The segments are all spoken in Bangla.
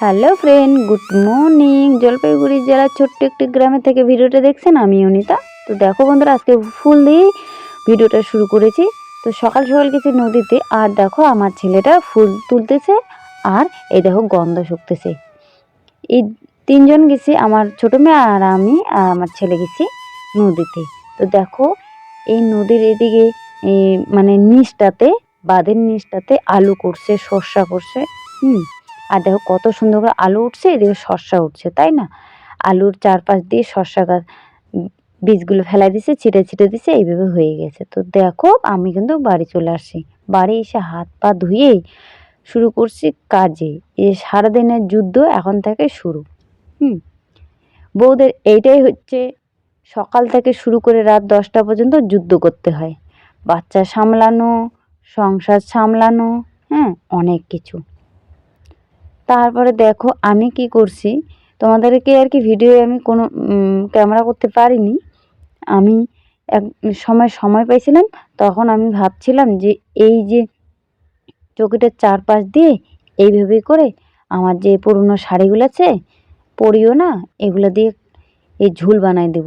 Hello friend good morning Jalpaiguri জেলার ছোট্ট একটি গ্রামে থেকে ভিডিওটা দেখছেন আমি অনিতা। তো দেখো বন্ধুরা, আজকে ফুল দিয়েই ভিডিওটা শুরু করেছি। তো সকাল সকাল গেছি নদীতে, আর দেখো আমার ছেলেটা ফুল তুলতেছে, আর এই দেখো গন্ধ শুকতেছে। এই তিনজন গেছি, আমার ছোটো মেয়ে আর আমি, আর আমার ছেলে গেছি নদীতে। তো দেখো, এই নদীর এদিকে মানে নিচটাতে, বাঁধের নিচটাতে আলু করছে সর্ষা করছে, হুম। আর দেখো কত সুন্দর করে আলু উঠছে, এদিকে শসা উঠছে, তাই না? আলুর চারপাশ দিয়ে শসা গাছ, বীজগুলো ফেলাই দিছে, ছিটে ছিটে দিছে, এইভাবে হয়ে গেছে। তো দেখো, আমি কিন্তু বাড়ি চলে আসছি। বাড়ি এসে হাত পা ধুয়েই শুরু করছি কাজে। এই সারাদিনের যুদ্ধ এখন থেকে শুরু। হুম। বউদের এইটাই হচ্ছে, সকাল থেকে শুরু করে রাত দশটা পর্যন্ত যুদ্ধ করতে হয়। বাচ্চা সামলানো, সংসার সামলানো হ্যাঁ অনেক কিছু। তারপরে দেখো আমি কি করছি? তোমাদেরকে আর কি ভিডিও আমি কোনো ক্যামেরা করতে পারিনি। আমি এক সময় সময় পাইছিলাম, তখন আমি ভাবছিলাম যে এই যে চৌকিটার চারপাশ দিয়ে এইভাবে করে আমার যে পুরনো শাড়িগুলো আছে, পরিও না, এগুলো দিয়ে এই ঝুল বানাই দেব।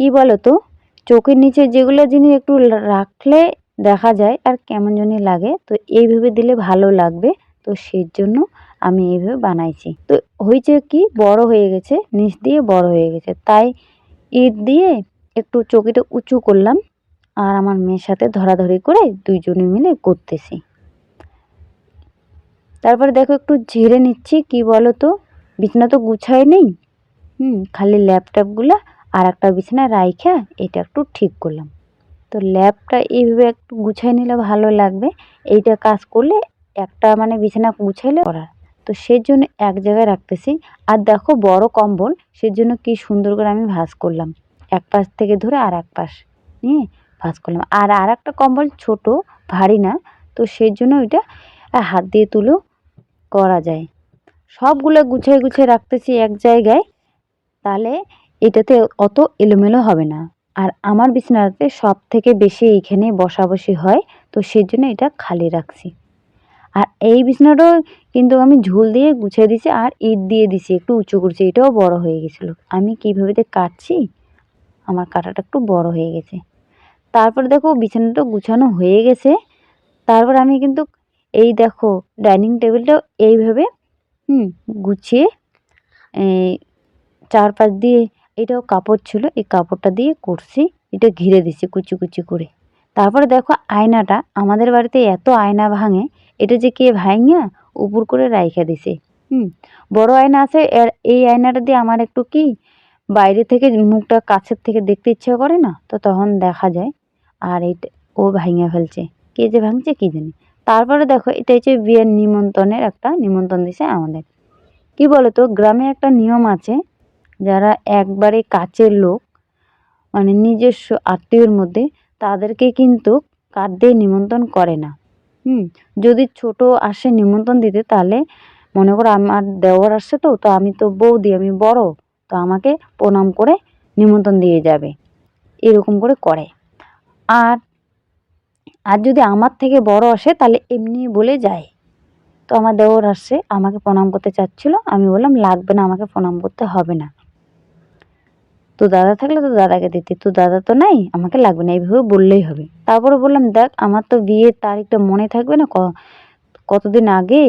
কি বলো তো চোখের নিচে যেগুলো জিনিস একটু রাখলে দেখা যায় আর কেমন জানি লাগে, তো এইভাবে দিলে ভালো লাগবে। তো সেই জন্য আমি এইভাবে বানাইছি। তো হয়েছে কি, বড় হয়ে গেছে, নিচ দিয়ে বড় হয়ে গেছে। তাই ইট দিয়ে একটু চকিটা উঁচু করলাম আর আমার মেয়ের সাথে ধরাধরি করে দুইজনে মিলে করতেছি। তারপরে দেখো একটু ঝেড়ে নিচ্ছি, কি বলো তো বিছানা তো গুছায় নেই। হুম, খালি ল্যাপটপগুলো আর একটা বিছানায় রাইখা, এটা একটু ঠিক করলাম। তো ল্যাপটা এইভাবে একটু গুছাই নিলে ভালো লাগবে। এইটা কাজ করলে একটা মানে বিছানা গুছাইলে করার তো সেই জন্য এক জায়গায় রাখতেছি। আর দেখো বড় কম্বল, সেজন্য কি সুন্দর করে আমি ভাঁজ করলাম। এক পাশ থেকে ধরে আর এক পাশ, নিয়ে ভাঁজ করলাম। আর আর একটা কম্বল ছোট, ভারী না, তো সেই জন্য ওইটা হাত দিয়ে তুলেও করা যায়। সবগুলো গুছিয়ে গুছিয়ে রাখতেছি এক জায়গায়, তাহলে এটাতে অত এলোমেলো হবে না। আর আমার বিছানাতে সব থেকে বেশি এইখানে বসাবসি হয়, তো সেই জন্য এটা খালি রাখছি। আর এই বিছানাটাও কিন্তু আমি ঝুল দিয়ে গুছিয়ে দিছি আর ইট দিয়ে দিছি একটু উঁচু করছি, এটাও বড় হয়ে গেছিল। আমি কীভাবে দিয়ে কাটছি? আমার কাটাটা একটু বড় হয়ে গেছে। তারপর দেখো বিছানাটা গুছানো হয়ে গেছে। তারপর আমি কিন্তু এই দেখো ডাইনিং টেবিলটাও এইভাবে, হুম, গুছিয়ে চারপাশ দিয়ে এটাও কাপড় ছিল, এই কাপড়টা দিয়ে করছি, এটা ঘিরে দিছি কুচি কুচি করে। তারপরে দেখো আয়নাটা, আমাদের বাড়িতে এত আয়না ভাঙে এটা যে কে ভাঙা উপর করে রাইখা দিছে। হুম, বড় আয়না আছে, এর, এই আয়নাটা দিয়ে আমার একটু কি, বাইরে থেকে মুখটা কাছের থেকে দেখতে ইচ্ছা করে না, তো তখন দেখা যায়, আর এইটা ও ভাঙা ফেলছে। কে যে ভাঙছে কি জানি। তারপরে দেখো, এটা হচ্ছে বিয়ের নিমন্ত্রণের একটা নিমন্ত্রণ দিছে আমাদের। কি বলতো, গ্রামে একটা নিয়ম আছে, যারা একবারে কাছের লোক মানে নিজস্ব আত্মীয়র মধ্যে, তাদেরকে কিন্তু কার্ড দিয়ে নিমন্ত্রণ করে না। হুম। যদি ছোট আসে নিমন্ত্রণ দিতে, তাহলে মনে করো আমার দেওর আসছে তো তো আমি তো বৌদি, আমি বড়, তো আমাকে প্রণাম করে নিমন্ত্রণ দিয়ে যাবে। এরকম করে করে। আর আর যদি আমার থেকে বড় আসে, তাহলে এমনি বলে যায়। তো আমার দেওর আসছে, আমাকে প্রণাম করতে চাচ্ছিলো, আমি বললাম, লাগবে না, আমাকে প্রণাম করতে হবে না। তো দাদা থাকলে তো দাদাকে দিতি তো দাদা তো নাই, আমাকে লাগবে না। এইভাবে বললেই হবে। তারপরে বললাম, দেখ, আমার তো বিয়ের তারিখটা মনে থাকবে না কতদিন আগে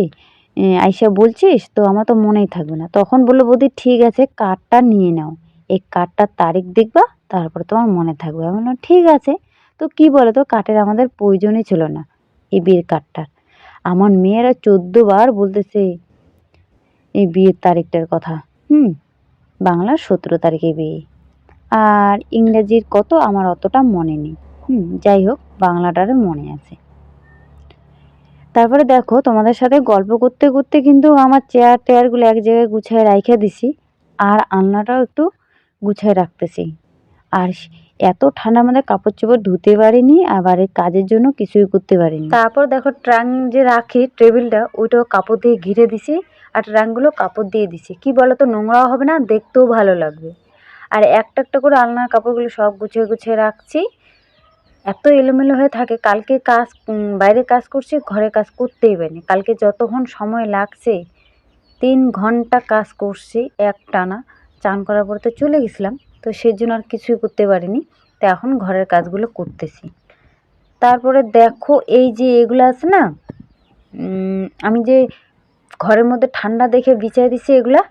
আইসা বলছিস, তো আমার তো মনেই থাকবে না। তখন বলল, বৌদি, ঠিক আছে, কার্ডটা নিয়ে নাও। এই কার্ডটার তারিখ দেখবা, তারপরে তোমার মনে থাকবে। আমি বললাম, ঠিক আছে। তো কি বলো তো কার্ডের আমাদের প্রয়োজনই ছিল না, এই বিয়ের কার্ডটার। আমার মেয়েরা চোদ্দ বার বলতেছে, এই বিয়ের তারিখটার কথা। হুম, বাংলার সতেরো তারিখে বিয়ে। আর ইংরেজির কত আমার অতটা মনে নেই। হুম, যাই হোক, বাংলাটার মনে আছে। তারপরে দেখো, তোমাদের সাথে গল্প করতে করতে কিন্তু আমার চেয়ার টেয়ারগুলো এক জায়গায় গুছায় রাইখা দিছি আর আলনাটাও একটু গুছায় রাখতেছি। আর এত ঠান্ডার মধ্যে কাপড় চোপড় ধুতে পারিনি, আবার এই কাজের জন্য কিছুই করতে পারিনি। তারপর দেখো, ট্রাং যে রাখি, টেবিলটা, ওইটাও কাপড় দিয়ে ঘিরে দিছি আর ট্রাংগুলো কাপড় দিয়ে দিছি। কি বলো তো নোংরাও হবে না, দেখতেও ভালো লাগবে। আর একটা একটা করে আলনার কাপড়গুলো সব গুছিয়ে গুছিয়ে রাখছি। এত এলোমেলো হয়ে থাকে, কালকে কাজ বাইরে কাজ করছি, ঘরে কাজ করতেই পারিনি। কালকে যতক্ষণ সময় লাগছে, তিন ঘণ্টা কাজ করছি এক টানা চান করার পরে তো চলে গেছিলাম, তো সেই জন্য আর কিছুই করতে পারিনি। তো এখন ঘরের কাজগুলো করতেছি। তারপরে দেখো, এই যে এগুলো আছে না আমি যে ঘরের মধ্যে ঠান্ডা দেখে বিছাই দিছি এগুলা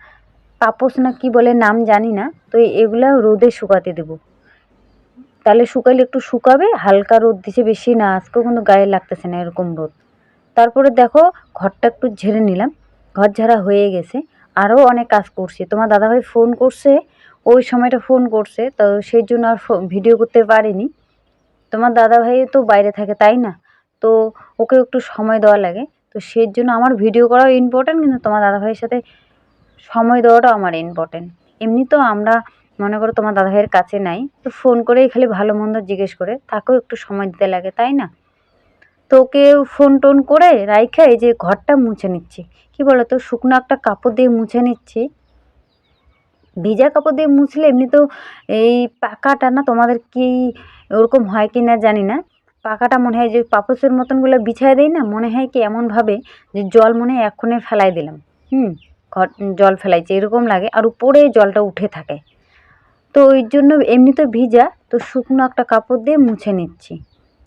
পাপোস না কি বলে নাম জানি না, তো এগুলা রোদে শুকাতে দেবো। তাহলে শুকাইলে একটু শুকাবে, হালকা রোদ দিছে বেশি না, আজকেও কিন্তু গায়ে লাগতেছে না এরকম রোদ। তারপরে দেখো ঘরটা একটু ঝেড়ে নিলাম, ঘর ঝাড়া হয়ে গেছে আরও অনেক কাজ করছি। তোমার দাদাভাই ফোন করছে, ওই সময়টা ফোন করছে, তো সেই জন্য আর ভিডিও করতে পারিনি। তোমার দাদাভাই তো বাইরে থাকে, তাই না? তো ওকে একটু সময় দেওয়া লাগে, তো সেই জন্য আমার ভিডিও করাও ইম্পর্ট্যান্ট কিন্তু তোমার দাদাভাইয়ের সাথে সময় দেওয়াটাও আমার ইম্পর্ট্যান্ট এমনি তো আমরা মনে করো তোমার দাদাভাইয়ের কাছে নাই, তো ফোন করেই খালি ভালো মন্দ জিজ্ঞেস করে, তাকেও একটু সময় দিতে লাগে, তাই না? তো ওকে ফোন টোন করে রাইখা এই যে ঘরটা মুছে নিচ্ছি। কি বলো তো শুকনো একটা কাপড় দিয়ে মুছে নিচ্ছি। ভিজা কাপড় দিয়ে মুছলে এমনি তো এই পাকাটা না তোমাদের কি ওরকম হয় কি না জানি না। পাকাটা মনে হয় যে পাপোসের মতনগুলো বিছায় দেয় না, মনে হয় কি এমনভাবে যে জল মনে হয় এক্ষণে ফেলাই দিলাম। হুম। ঘর, জল ফেলাইছে, এরকম লাগে। আর উপরে জলটা উঠে থাকে। তো ওই জন্য এমনি তো ভিজা, তো শুকনো একটা কাপড় দিয়ে মুছে নিচ্ছি।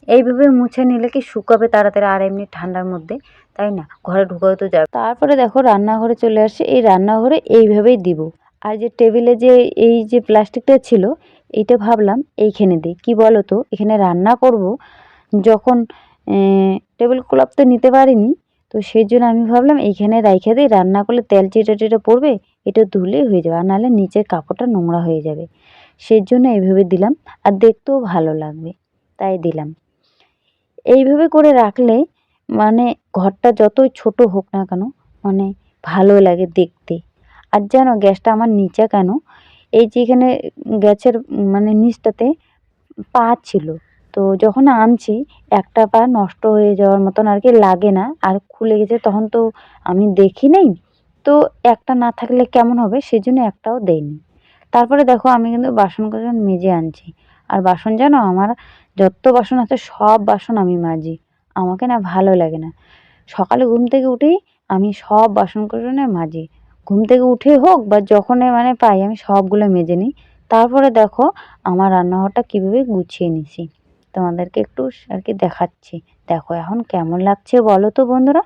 এইভাবে মুছে নিলে কি শুকাবে তাড়াতাড়ি, আর এমনি ঠান্ডার মধ্যে? তাই না? ঘরে ঢুকাও তো যাবে। তারপরে দেখো, রান্নাঘরে চলে আসছে এই রান্নাঘরে এইভাবেই দিব। আর যে টেবিলে যে, এই যে প্লাস্টিকটা ছিল, এইটা ভাবলাম এইখানে দিই। কি বলো তো? এখানে রান্না করব। যখন টেবিল ক্লথ তো নিতে পারিনি তো সেই জন্য আমি ভাবলাম, এইখানে রাইখে দিই রান্না করলে তেল চিটে টিটে পড়বে, এটা ধুলেই হয়ে যাবে, আর নাহলে নিচের কাপড়টা নোংরা হয়ে যাবে। সেই জন্য এইভাবে দিলাম, আর দেখতেও ভালো লাগবে, তাই দিলাম। এইভাবে করে রাখলে মানে ঘরটা যতই ছোট হোক না কেন মানে ভালো লাগে দেখতে। আর জানো, গ্যাসটা আমার নিচে কেন, এই যে এখানে গ্যাসের মানে নিচটাতে পা ছিল তো যখন আনছি, একটা পা নষ্ট হয়ে যাওয়ার মতন আর কি লাগে না, আর খুলে গেছে তখন তো আমি দেখি নাই। তো একটা না থাকলে কেমন হবে সেই জন্য একটাও দেয়নি তারপরে দেখো আমি কিন্তু বাসন কোসন মেজে আনছি। আর বাসন জানো আমার যত বাসন আছে সব বাসন আমি মাজি। আমাকে না ভালো লাগে না। সকালে ঘুম থেকে উঠেই আমি সব বাসন কোসনে মাজি। ঘুম থেকে উঠে হোক বা যখনই মানে পাই আমি সবগুলো মেজে নিই। তারপরে দেখো আমার রান্নাঘরটা কীভাবে গুছিয়ে নিছি। তোমাদেরকে একটু আর কি দেখাচ্ছি। দেখো এখন কেমন লাগছে বলো তো বন্ধুরা?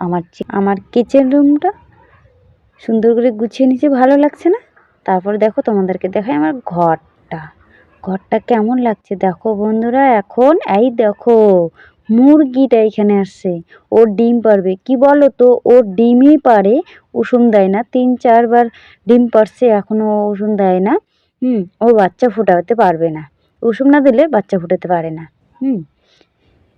আমার আমার কিচেন রুমটা সুন্দর করে গুছিয়ে নিয়েছি, ভালো লাগছে না? তারপরে দেখো তোমাদেরকে দেখাই আমার ঘরটা। ঘরটা কেমন লাগছে দেখো বন্ধুরা, এখন এই দেখো মুরগিটা এখানে আসছে ওর ডিম পারবে। কি বলো তো ওর ডিমই পারে, উষুম দেয় না। তিন, চারবার ডিম পারছে এখনও উষুম দেয় না। হুম, ও বাচ্চা ফোটাতে পারবে না। উষুম না দিলে বাচ্চা ফোটাতে পারে না। হুম।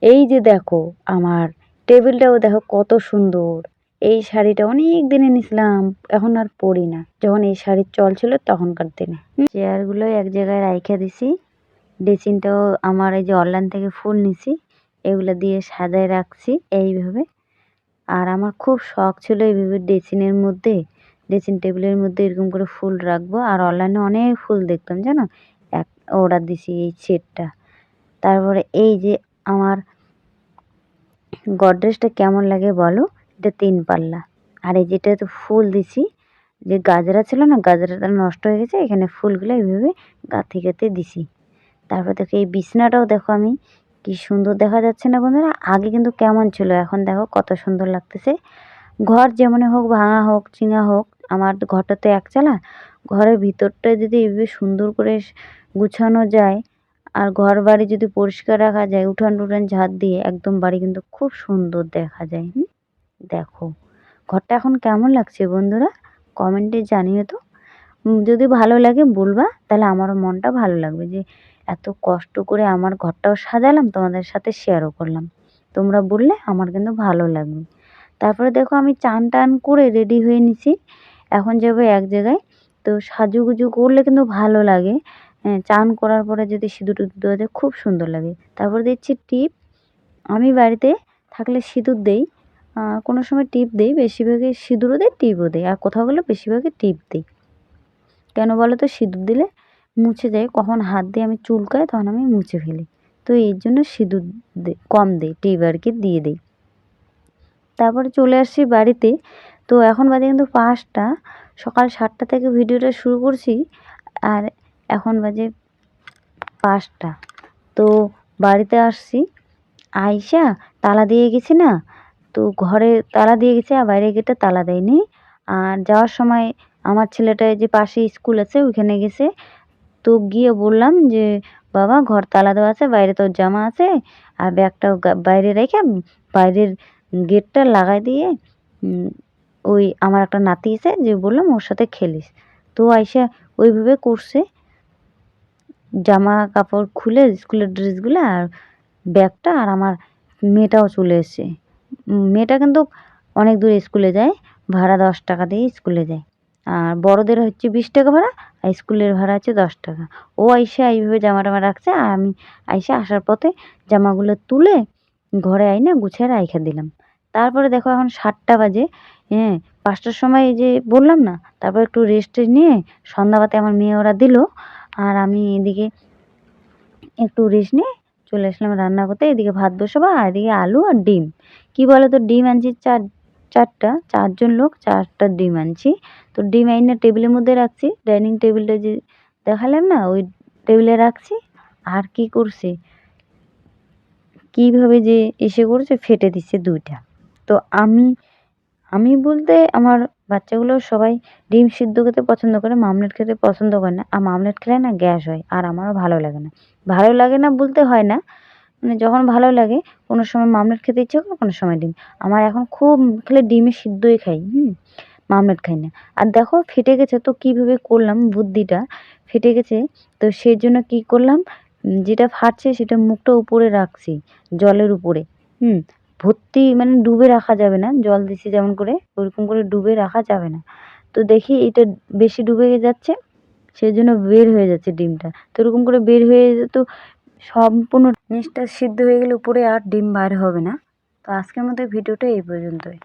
এই যে দেখো, আমার টেবিলটাও দেখো কত সুন্দর। এই শাড়িটা অনেক দিনে নিছিলাম, এখন আর পরি না। যখন এই শাড়ির চল ছিল তখনকার দিনে। চেয়ারগুলো এক জায়গায় রাইখা দিছি ড্রেসিংটাও আমার এই যে অনলাইন থেকে ফুল নিছি, এগুলো দিয়ে সাজায় রাখছি এইভাবে। আর আমার খুব শখ ছিল এইভাবে ড্রেসিংয়ের মধ্যে ড্রেসিং টেবিলের মধ্যে এরকম করে ফুল রাখব। আর অনলাইনে অনেক ফুল দেখতাম, জানো? অর্ডার দিছি এই সেটটা। তারপরে এই যে আমার গডরেজটা কেমন লাগে বলো? এটা তিন পাল্লা। আর এই যেটা তো ফুল দিছি, যে গাজরা ছিল না, গাজরাটা নষ্ট হয়ে গেছে, এখানে ফুলগুলো এইভাবে গাঁথি গাঁথি দিছি। তারপর দেখো এই বিছনাটাও দেখো আমি, কি সুন্দর দেখা যাচ্ছে না বন্ধুরা? আগে কিন্তু কেমন ছিল, এখন দেখো কত সুন্দর লাগতেছে। ঘর যেমনই হোক, ভাঙা হোক চিঙা হোক, আমার ঘরটা তো একচালা ঘরের ভিতরটা যদি এইভাবে সুন্দর করে গুছানো যায় আর ঘর বাড়ি যদি পরিষ্কার রাখা যায় উঠান টুঠান ঝাঁট দিয়ে একদম বাড়ি কিন্তু খুব সুন্দর দেখা যায়, হুম? দেখো, ঘরটা এখন কেমন লাগছে বন্ধুরা? কমেন্টে জানিও তো। যদি ভালো লাগে বলবা, তাহলে আমারও মনটা ভালো লাগবে যে এত কষ্ট করে আমার ঘরটাও সাজালাম, তোমাদের সাথে শেয়ারও করলাম। তোমরা বললে আমার কিন্তু ভালো লাগবে। তারপরে দেখো আমি চান টান করে রেডি হয়ে নিছি। এখন যাব এক জায়গায়। তো সাজুগুজু করলে কিন্তু ভালো লাগে। হ্যাঁ চান করার পরে যদি সিঁদুর দেওয়া যায়, খুব সুন্দর লাগে। তারপর দিচ্ছি টিপ। আমি বাড়িতে থাকলে সিঁদুর দেই। কোনো সময় টিপ দেই, বেশিরভাগই সিঁদুরও দেই, টিপও দেই। আর কোথাও গেলে বেশিরভাগই টিপ দিই। কেন বলো তো? সিঁদুর দিলে মুছে যায়। কখন হাত দিয়ে আমি চুলকাই, তখন আমি মুছে ফেলি। তো এর জন্য সিঁদুর কম দিই, টিপ আর কি দিয়ে দিই। তারপরে চলে আসছি বাড়িতে। তো এখন বাজে কিন্তু পাঁচটা। সকাল সাতটা থেকে ভিডিওটা শুরু করছি। আর এখন বাজে পাঁচটা। তো বাড়িতে আসছি। আইসা তালা দিয়ে গেছি না? তো ঘরে তালা দিয়ে গেছে আর বাইরে গেটে তালা দেয়নি। আর যাওয়ার সময় আমার ছেলেটা যে পাশে স্কুল আছে, ওইখানে গেছে। তো গিয়ে বললাম যে, বাবা, ঘর তালা দেওয়া আছে, বাইরে তোর জামা আছে আর ব্যাগটাও গা- বাইরে রেখে বাইরের গেটটা লাগাই দিয়ে ওই আমার একটা নাতি আছে যে বললাম ওর সাথে খেলিস। তো আইসা ওইভাবে করছে। জামা কাপড় খুলে স্কুলের ড্রেসগুলো আর ব্যাগটা আর আমার মেয়েটাও চলে এসছে। মেয়েটা কিন্তু অনেক দূরে স্কুলে যায়, ভাড়া দশ টাকা দিয়ে স্কুলে যায়। আর বড়দের হচ্ছে বিশ টাকা ভাড়া, আর স্কুলের ভাড়া হচ্ছে দশ টাকা। ও আইসে এইভাবে জামা টামা রাখছে আর আমি আইসে আসার পথে জামাগুলো তুলে ঘরে আইনা গুছিয়ে রাইখা দিলাম। তারপরে দেখো এখন সাতটা বাজে হ্যাঁ পাঁচটার সময় যে বললাম না, তারপর একটু রেস্ট নিয়ে সন্ধ্যাবাতে আমার মেয়ে ওরা দিল। আর আমি এদিকে একটু রেস্ট নিয়ে চলে আসলাম রান্না করতে। এদিকে ভাত বসাবো আর এদিকে আলু আর ডিম। কি বলো তো ডিম আনছি চার, চারটা, চারজন লোক, চারটা ডিম আনছি। তো ডিম আইনা টেবিলের মধ্যে রাখছি। ডাইনিং টেবিলটা যে দেখালাম না, ওই টেবিলে রাখছি। আর কি করছে? কীভাবে যে এসে করছে, ফেটে দিচ্ছে দুইটা। তো আমি আমি বলতে আমার বাচ্চাগুলো সবাই ডিম সিদ্ধ খেতে পছন্দ করে, মামলেট খেতে পছন্দ করে না। আর মামলেট খেলে না গ্যাস হয়, আর আমারও ভালো লাগে না। ভালো লাগে না বলতে হয় না মানে যখন ভালো লাগে, কোনো সময় মামলেট খেতে ইচ্ছে করে, কোনো সময় ডিম। আমার এখন খুব, খেলে ডিমে সিদ্ধই খাই, হুম, মামলেট খাই না। আর দেখো, ফেটে গেছে তো কীভাবে করলাম বুদ্ধিটা, ফেটে গেছে। তো সেই জন্য কী করলাম যেটা ফাটছে সেটা মুখটা উপরে রাখছি, জলের উপরে, হুম। ভর্তি মানে ডুবে রাখা যাবে না, জল দিছি যেমন করে, ওরকম করে ডুবে রাখা যাবে না। তো দেখি এটা বেশি ডুবে যাচ্ছে সেই জন্য বের হয়ে যাচ্ছে ডিমটা। তো ওরকম করে বের হয়ে তো সম্পূর্ণ জিনিসটা সিদ্ধ হয়ে গেলে উপরে আর ডিম বার হবে না। তো আজকের মতো ভিডিওটা এই পর্যন্তই।